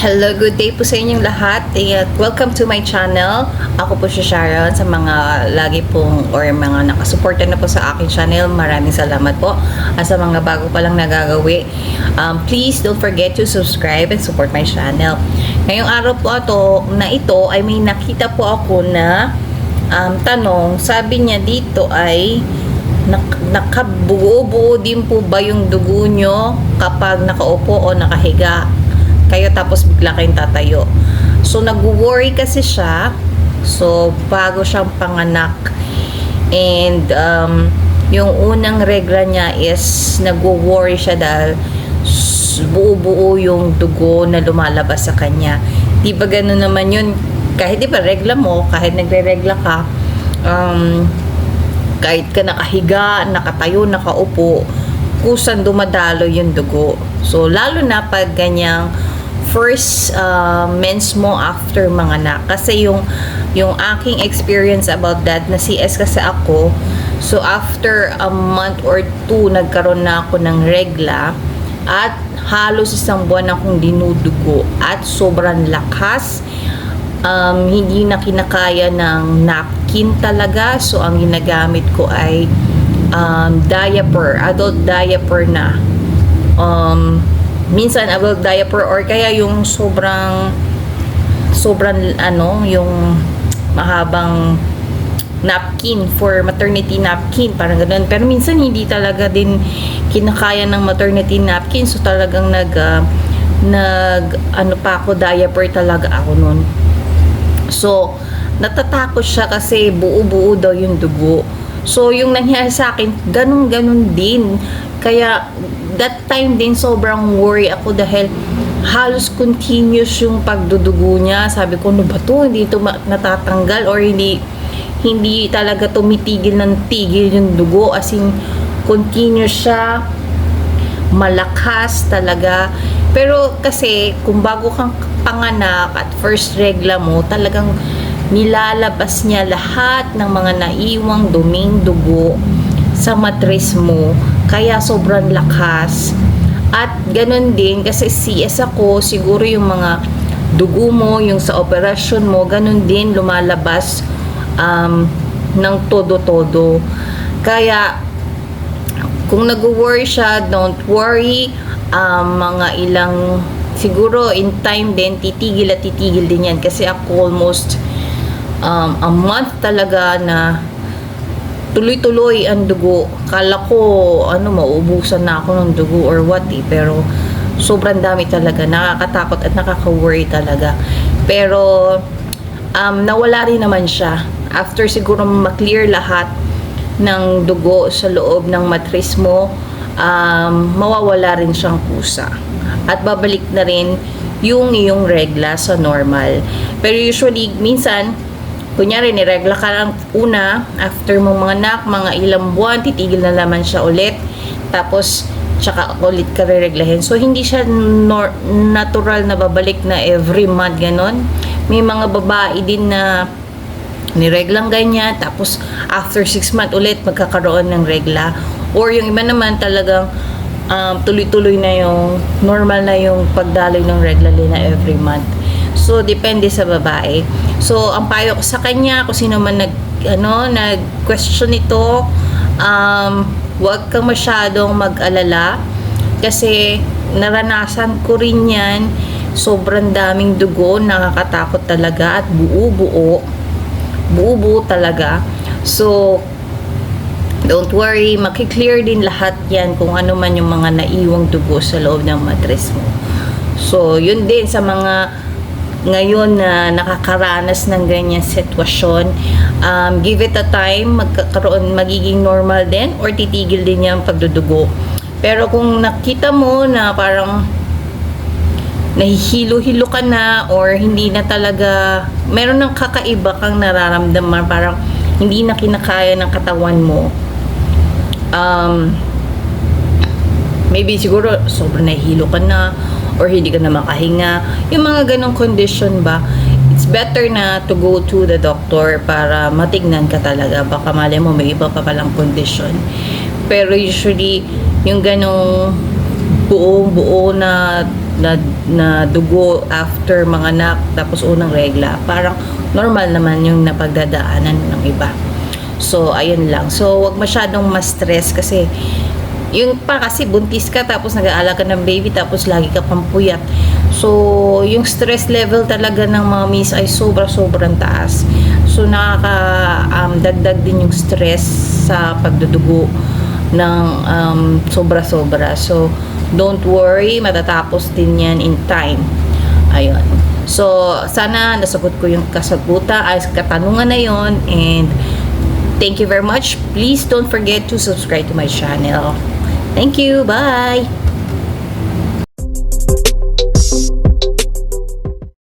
Hello, good day po sa inyong lahat. Eh, welcome to my channel. Ako po si Sharon sa mga lagi pong or mga nakasuporta na po sa aking channel. Maraming salamat po. At sa mga bago pa lang nagagawi, um, please don't forget to subscribe and support my channel. Ngayong araw po ito, na ito ay may nakita po ako na um, tanong. Sabi niya dito ay nak nakabuo-buo din po ba yung dugo nyo kapag nakaupo o nakahiga? Kayo tapos bigla kayong tatayo. So, nag-worry kasi siya. So, bago siyang panganak. And, um, yung unang regla niya is nag-worry siya dahil buo-buo yung dugo na lumalabas sa kanya. Di ba ganun naman yun? Kahit di ba regla mo, kahit nagre-regla ka, um, kahit ka nakahiga, nakatayo, nakaupo, kusan dumadalo yung dugo. So, lalo na pag ganyang first uh, mens mo after manganak. Kasi yung, yung aking experience about that, na CS kasi ako, so after a month or two, nagkaroon na ako ng regla, at halos isang buwan akong dinudugo, at sobrang lakas, um, hindi na kinakaya ng napkin talaga. So, ang ginagamit ko ay um, diaper, adult diaper na. Um, minsan adult diaper or kaya yung sobrang sobrang ano, yung mahabang napkin for maternity napkin, parang ganun. Pero minsan hindi talaga din kinakaya ng maternity napkin. So talagang nag ah, nag ano pa ako diaper talaga ako noon. So, natatakot siya kasi buo-buo daw yung dugo. So, yung nangyari sa akin, ganun-ganun din. Kaya, that time din sobrang worry ako dahil halos continuous yung pagdudugo niya. Sabi ko, ano ba to? Hindi ito natatanggal or hindi hindi talaga tumitigil ng tigil yung dugo. As in, continuous siya malakas talaga. Pero kasi kung bago kang panganak at first regla mo, talagang nilalabas niya lahat ng mga naiwang duming dugo sa matris mo. Kaya sobrang lakas. At ganun din, kasi CS ako, siguro yung mga dugo mo, yung sa operasyon mo, ganun din lumalabas um, ng todo-todo. Kaya kung nag-worry siya, don't worry. Um, mga ilang, siguro in time din, titigil at titigil din yan. Kasi ako almost um, a month talaga na tuloy-tuloy ang dugo. Kala ko, ano, maubusan na ako ng dugo or what eh. Pero, sobrang dami talaga. Nakakatakot at nakaka-worry talaga. Pero, um, nawala rin naman siya. After siguro maklear lahat ng dugo sa loob ng matris mo, um, mawawala rin siyang kusa. At babalik na rin yung iyong regla sa normal. Pero usually, minsan, kunyari, niregla ka lang una, after mong mga anak, mga ilang buwan, titigil na naman siya ulit. Tapos, tsaka ulit ka re-reglahin. So, hindi siya nor- natural na babalik na every month, ganon. May mga babae din na nireglang ganyan, tapos after 6 months ulit magkakaroon ng regla. Or yung iba naman talagang um, tuloy-tuloy na yung normal na yung pagdaloy ng regla nila every month. So, depende sa babae. So, ang payo ko sa kanya, kung sino man nag, ano, nag-question ito, um, huwag kang masyadong mag-alala kasi naranasan ko rin yan. Sobrang daming dugo, nakakatakot talaga at buo-buo. Buo-buo talaga. So, don't worry, makiklear din lahat yan kung ano man yung mga naiwang dugo sa loob ng mattress mo. So, yun din sa mga ngayon na nakakaranas ng ganyan sitwasyon, um, give it a time, magkakaroon, magiging normal din or titigil din yung pagdudugo. Pero kung nakita mo na parang nahihilo-hilo ka na or hindi na talaga, meron ng kakaiba kang nararamdaman, parang hindi na kinakaya ng katawan mo. Um, maybe siguro sobrang nahihilo ka na or hindi ka na makahinga. Yung mga ganong condition ba, it's better na to go to the doctor para matignan ka talaga. Baka mali mo may iba pa palang condition. Pero usually, yung ganong buong buo na na, na dugo after mga anak tapos unang regla. Parang normal naman yung napagdadaanan ng iba. So, ayun lang. So, wag masyadong ma-stress kasi yung pa kasi buntis ka tapos nag-aalaga ng baby tapos lagi ka pang puyat. So, yung stress level talaga ng mga ay sobra-sobrang taas. So, nakaka um, din yung stress sa pagdudugo ng um, sobra-sobra. So, don't worry, matatapos din yan in time. Ayun. So, sana nasagot ko yung kasagutan, ay katanungan na yon and thank you very much. Please don't forget to subscribe to my channel. Thank you. Bye.